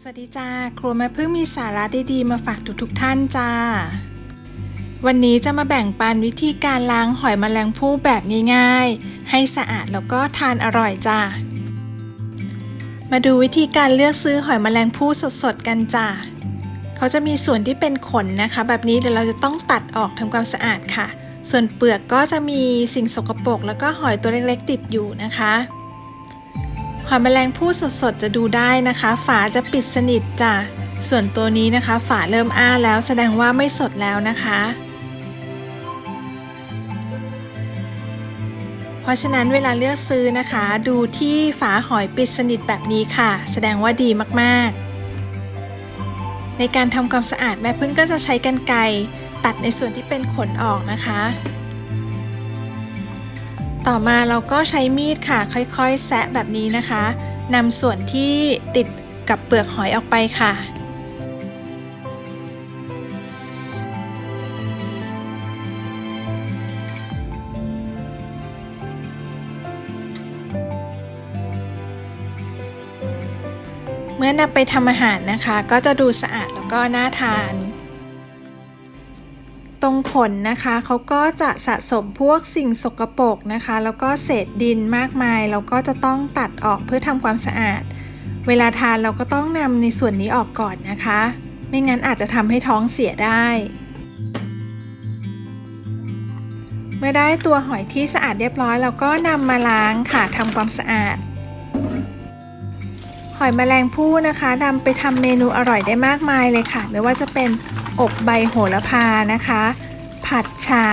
สวัสดีจ้า ครัวแม่พึ่งมีสาระดีๆมาฝากทุกๆท่านจ้า วันนี้จะมาแบ่งปันวิธีการล้างหอยแมลงภู่แบบง่ายๆ ให้สะอาดแล้วก็ทานอร่อยจ้า มาดูวิธีการเลือกซื้อหอยแมลงภู่สดๆกันจ้า เขาจะมีส่วนที่เป็นขนนะคะ แบบนี้เดี๋ยวเราจะต้องตัดออกทำความสะอาดค่ะ ส่วนเปลือกก็จะมีสิ่งสกปรกแล้วก็หอยตัวเล็กๆติดอยู่นะคะ หอยแมลงภู่สดๆจะดูได้นะคะ ฝาจะปิดสนิทจ้ะ ส่วนตัวนี้นะคะ ฝาเริ่มอ้าแล้วแสดงว่าไม่สดแล้วนะคะ เพราะฉะนั้นเวลาเลือกซื้อนะคะ ดูที่ฝาหอยปิดสนิทแบบนี้ค่ะ แสดงว่าดีมากๆ ในการทำความสะอาดแม่พึ่งก็จะใช้กรรไกรตัดในส่วนที่เป็นขนออกนะคะ ต่อมาเราก็ใช้มีดค่ะ ค่อยๆ แซะแบบนี้นะคะนำส่วนที่ติดกับเปลือกหอยออกไปค่ะเมื่อนำไปทำอาหารนะคะ ก็จะดูสะอาดแล้วก็น่าทาน ตรงขนนะคะเขาก็จะสะสมพวกสิ่งสกปรกนะคะ แล้วก็เศษดินมากมาย เราก็จะต้องตัดออกเพื่อทำความสะอาด เวลาทานเราก็ต้องนำในส่วนนี้ออกก่อนนะคะ ไม่งั้นอาจจะทำให้ท้องเสียได้ เมื่อได้ตัวหอยที่สะอาดเรียบร้อย เราก็นำมาล้างค่ะทำความสะอาด อยแมลงภู่นะคะนำไปทำเมนูอร่อยได้มากมายเลยค่ะ ไม่ว่าจะเป็นอบใบโหระพานะคะ ผัดชา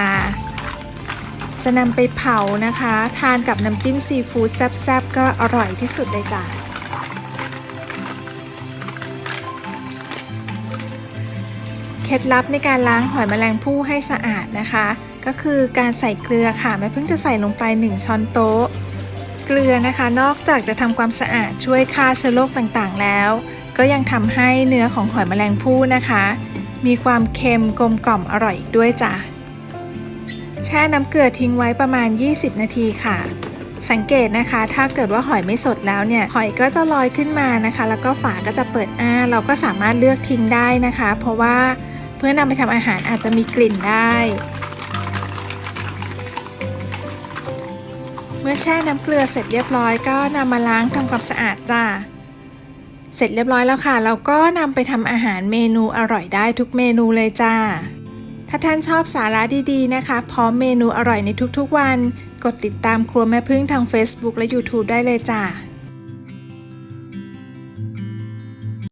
จะนำไปเผานะคะ ทานกับน้ำจิ้มซีฟู้ดแซ่บๆก็อร่อยที่สุดเลยจ้ะเคล็ดลับในการล้างหอยแมลงภู่ให้สะอาดนะคะ ก็คือการใส่เกลือค่ะแม่เพิ่งจะใส่ลงไป 1 ช้อนโต๊ะ เกลือนะคะ นอกจากจะทำความสะอาดช่วยฆ่าเชื้อโรคต่างๆ แล้ว ก็ยังทำให้เนื้อของหอยแมลงภู่นะคะ มีความเค็มกลมกล่อมอร่อยอีกด้วยจ้ะแช่น้ำเกลือทิ้งไว้ประมาณ 20 นาทีค่ะ สังเกตนะคะ ถ้าเกิดว่าหอยไม่สดแล้วเนี่ย หอยก็จะลอยขึ้นมานะคะ แล้วก็ฝาก็จะเปิดอ้าเราก็สามารถเลือกทิ้งได้นะคะ เพราะว่าเพื่อนำไปทำอาหารอาจจะมีกลิ่นได้ มื่อแช่น้ำเกลือเสร็จเรียบร้อยก็นำมาล้างทำความสะอาดจ้า เสร็จเรียบร้อยแล้วค่ะ เราก็นำไปทำอาหารเมนูอร่อยได้ทุกเมนูเลยจ้า ถ้าท่านชอบสาระดีๆนะคะ พร้อมเมนูอร่อยในทุกๆวัน กดติดตามครัวแม่พึ่งทาง Facebook และ YouTube ได้เลยจ้า